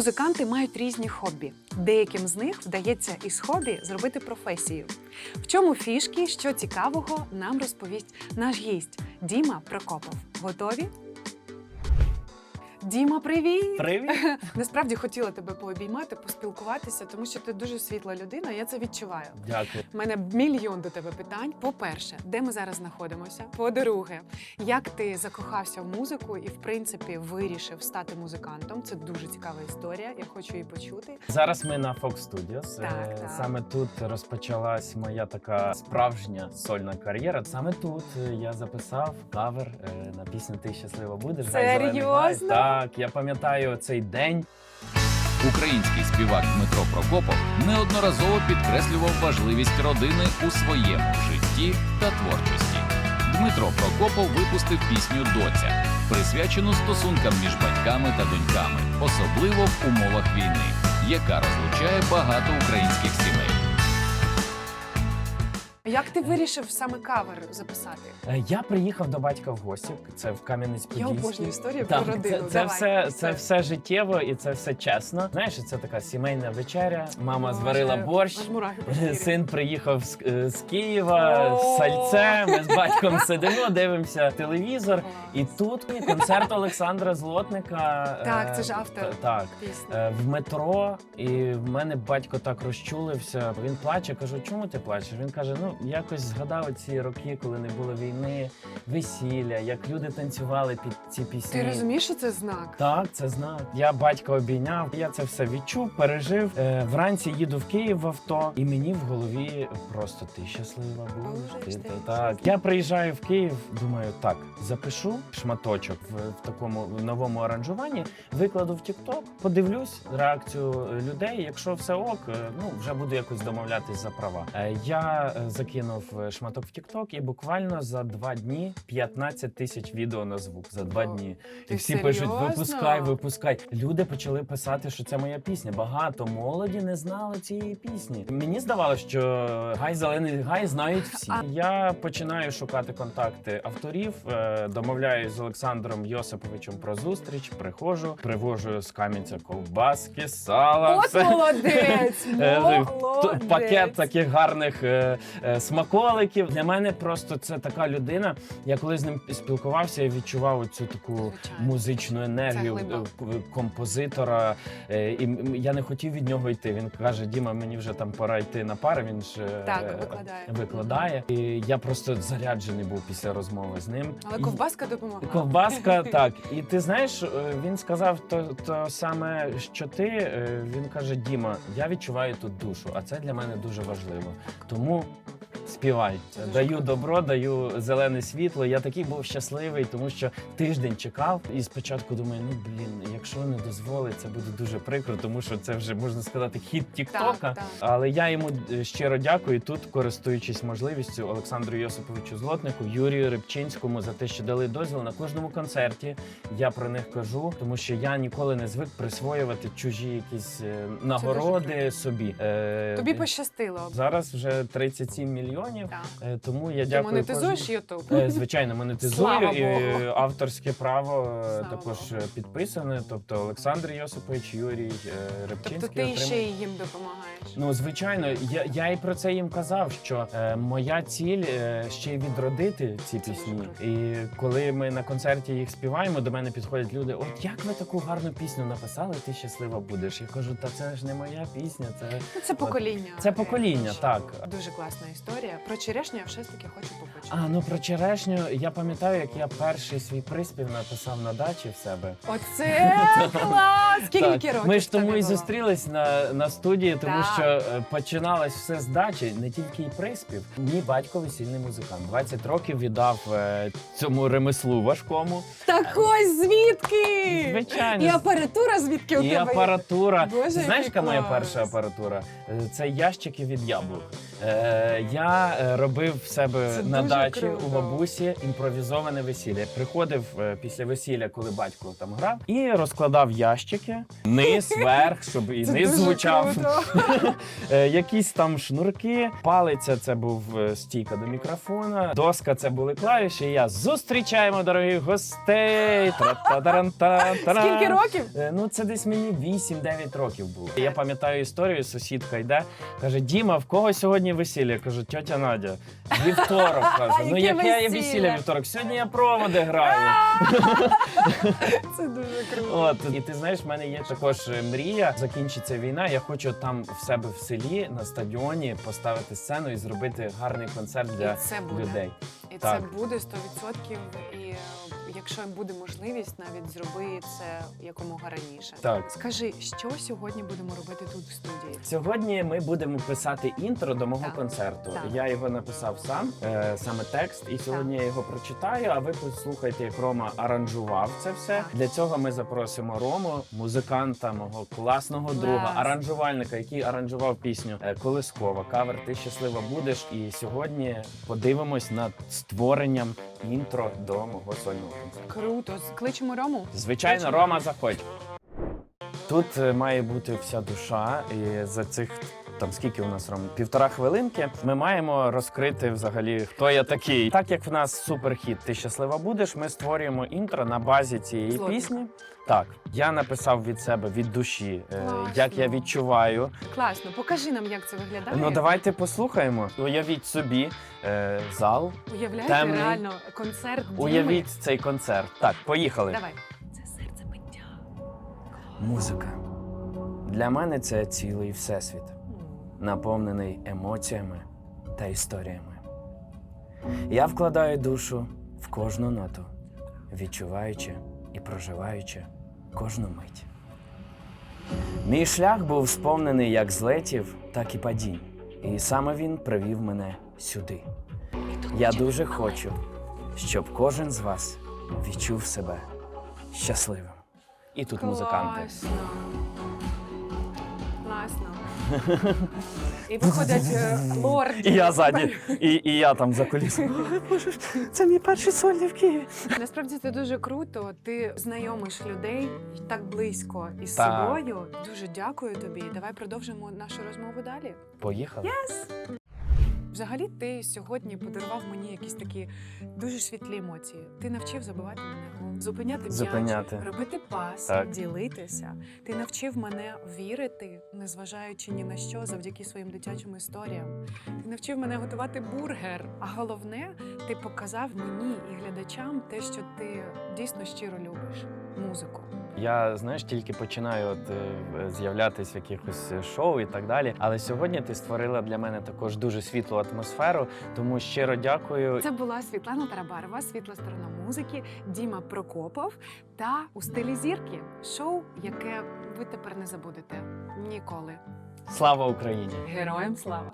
Музиканти мають різні хобі. Деяким з них вдається із хобі зробити професію. В чому фішки, що цікавого, нам розповість наш гість Діма Прокопов. Готові? Діма, привіт! Привіт! Насправді хотіла тебе пообіймати, поспілкуватися, тому що ти дуже світла людина. Я це відчуваю. Дякую. У мене мільйон до тебе питань. По-перше, де ми зараз знаходимося? По-друге, як ти закохався в музику і, в принципі, вирішив стати музикантом? Це дуже цікава історія. Я хочу її почути. Зараз ми на Fox Studios. Так, Е, так. Саме тут розпочалась моя така справжня сольна кар'єра. Саме тут е, я записав кавер е, на пісню Ти щаслива будеш. Серйозно? Так, я пам'ятаю цей день. Український співак Дмитро Прокопов неодноразово підкреслював важливість родини у своєму житті та творчості. Дмитро Прокопов випустив пісню Доця, присвячену стосункам між батьками та доньками, особливо в умовах війни, яка розлучає багато українських сімей. Як ти вирішив саме кавер записати? Е, Я приїхав до батька в гості. Це в Я Кам'янець-Подільський. обожнюю історію Так, про родину. Це, це, Давай. все, це все життєво і це все чесно. Знаєш, це така сімейна вечеря. Мама Боже, зварила борщ. аж мурахи по шкірі. Син приїхав з, е, з Києва О! з сальце. Ми з батьком сидимо, дивимося телевізор. І тут концерт Олександра Злотника. е, Так, це ж автор. Так. Пісня. Е, В метро, і в мене батько так розчулився. Він плаче. Кажу, чому ти плачеш? Він каже: ну якось згадав ці роки, коли не було війни, весілля, як люди танцювали під ці пісні. Ти розумієш, що це знак? Так, це знак. Я батька обійняв. Я це все відчув, пережив. Е, вранці їду в Київ в авто, і мені в голові просто ти щаслива будеш. Ти, ти так. Я приїжджаю в Київ, думаю, так, запишу шматочок в, в такому новому аранжуванні, викладу в TikTok, подивлюсь реакцію людей. Якщо все ок, е, ну вже буду якось домовлятись за права. Е, Я е, закинув е, шматок в TikTok і буквально за два дні 15 тисяч відео на звук за два О, дні. І всі пишуть: випускай, випускай. Люди почали писати, що це моя пісня. Багато молоді не знали цієї пісні. Мені здавалося, що гай зелений гай знають всі. А- Я починаю шукати контакти авторів, е, домовляюсь з Олександром Йосиповичем про зустріч. Приходжу, привожу з Кам'янця ковбаски, сала. От все. молодець! Е, Молодець! Пакет таких гарних смаколиків. Для мене просто це така людина. Я коли з ним спілкувався, я відчував цю таку Звичайно. музичну енергію е, композитора. Е, І я не хотів від нього йти. Він каже: Діма, мені вже там пора йти на пари. Він ж е, Так, е, викладає. викладає. І я просто заряджений був після розмови з ним. Але ковбаска допомагала. Ковбаска, так. І ти знаєш, е, він сказав то, то саме, що ти. Е, Він каже: Діма, я відчуваю тут душу, а це для мене дуже важливо. Тому співай. Даю добро, даю зелене світло. Я такий був щасливий, тому що тиждень чекав. І спочатку думаю, ну блін, якщо не дозволить, це буде дуже прикро, тому що це вже можна сказати хід Тіктока. Але я йому е, щиро дякую тут, користуючись можливістю Олександру Йосиповичу Злотнику, Юрію Рибчинському за те, що дали дозвіл на кожному концерті. Я про них кажу, тому що я ніколи не звик присвоювати чужі якісь е, нагороди собі. Е, Тобі пощастило. зараз вже 37 мільйонів. Так. е, Тому я Ти дякую. монетизуєш кожному. Ютуб? Е, Звичайно, монетизую Слава і Богу. авторське право е, Слава також Богу. підписане. Тобто Олександр Йосипович, Юрій е. Тобто ти отримав. ще й їм допомагаєш. Ну, звичайно, я, я і про це їм казав, що е, моя ціль е, ще й відродити ці Це пісні. І коли ми на концерті їх співаємо, до мене підходять люди: от як ви таку гарну пісню написали, ти щаслива будеш. Я кажу, та це ж не моя пісня, це Ну, це покоління. Це покоління, так. Дуже класна історія. Про черешню я все ж таки хочу почути. А ну про черешню. Я пам'ятаю, як я перший свій приспів написав на дачі в себе. Оце клас! Скільки років? Ми ж тому і зустрілись на, на студії, тому що е, починалось все з дачі, не тільки і приспів. Мій батько весільний музикант. 20 років віддав е, цьому ремеслу важкому. Так ось звідки? Звичайно. І апаратура звідки у І тебе? є? апаратура. Боже, знаєш, який яка моя клас. перша апаратура? Е, Це ящики від яблук. Е, я е, робив в себе Це на дуже дачі круто. у бабусі імпровізоване весілля. Приходив е, після весілля, коли батько там грав, і розкладав ящики, низ, верх, щоб і Це низ дуже звучав. круто. Е, Якісь там шнурки, палиця це був е, стійка до мікрофона, доска це були клавіші. І я зустрічаємо дорогих гостей. Тра-та-таран-та-таран. Скільки років? Е, Ну, це десь мені 8-9 років було. Я пам'ятаю історію, сусідка йде, каже: Діма, в кого сьогодні весілля? Я кажу, тьотя Надя, вівторок. каже. Ну Яке яке я весілля? весілля вівторок? Сьогодні я проводи граю. Це дуже круто. От і ти знаєш, в мене є також е, мрія. Закінчиться війна. Я хочу там в себе в селі на стадіоні поставити сцену і зробити гарний концерт для І це буде. людей. І Так. це буде 100%. І е, якщо буде можливість, навіть зроби це якомога раніше. Так. Скажи, що сьогодні будемо робити тут в студії? Сьогодні ми будемо писати інтро до мого Так. концерту. Так. Я його написав сам, е, саме текст, і сьогодні я його прочитаю. А ви послухайте, як Рома аранжував це все. Так. Для цього ми запросимо Рому, музиканта, мого класного друга, Клас. аранжувальника, який аранжував пісню е, Колискова. Кавер Ти щаслива будеш. І сьогодні подивимось над створенням інтро до мого сольного концерту. Круто. Кличемо Рому. Звичайно, Кличемо. Рома, заходь. Тут е, має бути вся душа, і за цих там скільки у нас Ром? Півтора хвилинки. Ми маємо розкрити взагалі, хто я такий. Так як в нас суперхіт, ти щаслива будеш. Ми створюємо інтро на базі цієї Злотник. пісні. Так, я написав від себе від душі, е, Класно. як я відчуваю. Класно, покажи нам, як це виглядає. Ну давайте послухаємо. Уявіть собі е, зал, Уявляєте, темний. реально концерт Діми. уявіть цей концерт. Так, поїхали. Давай. Це серцебиття. Музика. Для мене це цілий всесвіт, наповнений емоціями та історіями. Я вкладаю душу в кожну ноту, відчуваючи і проживаючи кожну мить. Мій шлях був сповнений як злетів, так і падінь, і саме він привів мене сюди. Я дуже хочу, щоб кожен з вас відчув себе щасливим. І тут музиканти. І виходять е, лорди. І я ззаді, і, і я там за колісом. Боже, це мій перший сольний в Києві. Насправді це дуже круто. Ти знайомиш людей так близько із Так. собою. Дуже дякую тобі. Давай продовжимо нашу розмову далі. Поїхали. Взагалі, ти сьогодні подарував мені якісь такі дуже світлі емоції. Ти навчив забивати мене, зупиняти м'яч, Зупиняти. робити пас, Так. ділитися. Ти навчив мене вірити, незважаючи ні на що, завдяки своїм дитячим історіям. Ти навчив мене готувати бургер. А головне, ти показав мені і глядачам те, що ти дійсно щиро любиш музику. Я знаєш, тільки починаю от е, з'являтись в якихось е, шоу і так далі. Але сьогодні ти створила для мене також дуже світлу атмосферу. Тому щиро дякую. Це була Світлана Тарабарова, світла сторона музики, Діма Прокопов та у стилі зірки шоу, яке ви тепер не забудете ніколи. Слава Україні! Героям слава!